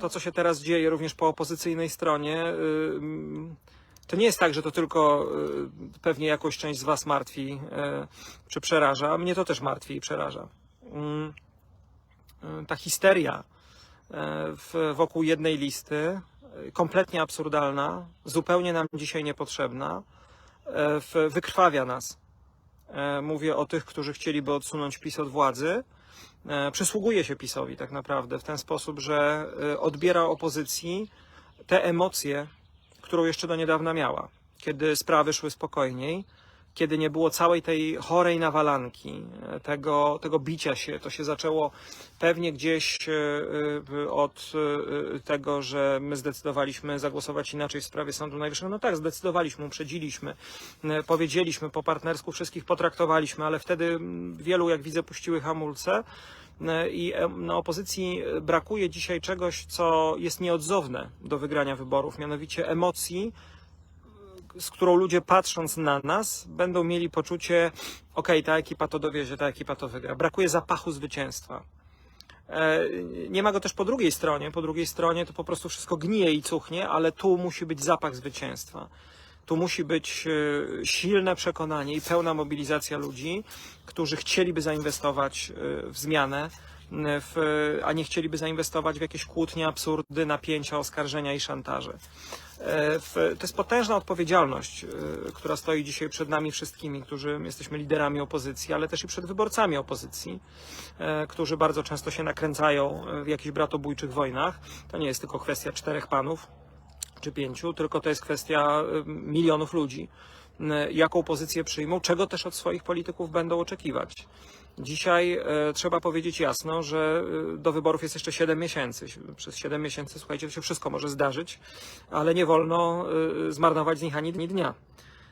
to, co się teraz dzieje również po opozycyjnej stronie, y, to nie jest tak, że to tylko y, pewnie jakąś część z Was martwi y, czy przeraża. Mnie to też martwi i przeraża. Mm, Ta histeria wokół jednej listy, kompletnie absurdalna, zupełnie nam dzisiaj niepotrzebna, wykrwawia nas. Mówię o tych, którzy chcieliby odsunąć PiS od władzy. E, Przysługuje się PiSowi tak naprawdę w ten sposób, że e, odbiera opozycji te emocje, którą jeszcze do niedawna miała, kiedy sprawy szły spokojniej, kiedy nie było całej tej chorej nawalanki, tego, tego bicia się. To się zaczęło pewnie gdzieś e, e, od e, tego, że my zdecydowaliśmy zagłosować inaczej w sprawie Sądu Najwyższego. No tak, zdecydowaliśmy, uprzedziliśmy, powiedzieliśmy po partnersku, wszystkich potraktowaliśmy, ale wtedy wielu, jak widzę, puściły hamulce. I na opozycji brakuje dzisiaj czegoś, co jest nieodzowne do wygrania wyborów, mianowicie emocji, z którą ludzie patrząc na nas będą mieli poczucie, okej, ta ekipa to dowiezie, ta ekipa to wygra. Brakuje zapachu zwycięstwa. E, Nie ma go też po drugiej stronie. Po drugiej stronie to po prostu wszystko gnije i cuchnie, ale tu musi być zapach zwycięstwa. Tu musi być e, silne przekonanie i pełna mobilizacja ludzi, którzy chcieliby zainwestować e, w zmianę, w, a nie chcieliby zainwestować w jakieś kłótnie, absurdy, napięcia, oskarżenia i szantaże. E, w- To jest potężna odpowiedzialność, e, która stoi dzisiaj przed nami wszystkimi, którzy jesteśmy liderami opozycji, ale też i przed wyborcami opozycji, e, którzy bardzo często się nakręcają w jakichś bratobójczych wojnach. To nie jest tylko kwestia czterech panów czy pięciu, tylko to jest kwestia e, milionów ludzi. E, Jaką pozycję przyjmą, czego też od swoich polityków będą oczekiwać. Dzisiaj e, trzeba powiedzieć jasno, że do wyborów jest jeszcze 7 miesięcy. Przez 7 miesięcy, słuchajcie, się wszystko może zdarzyć, ale nie wolno zmarnować z nich ani dnia.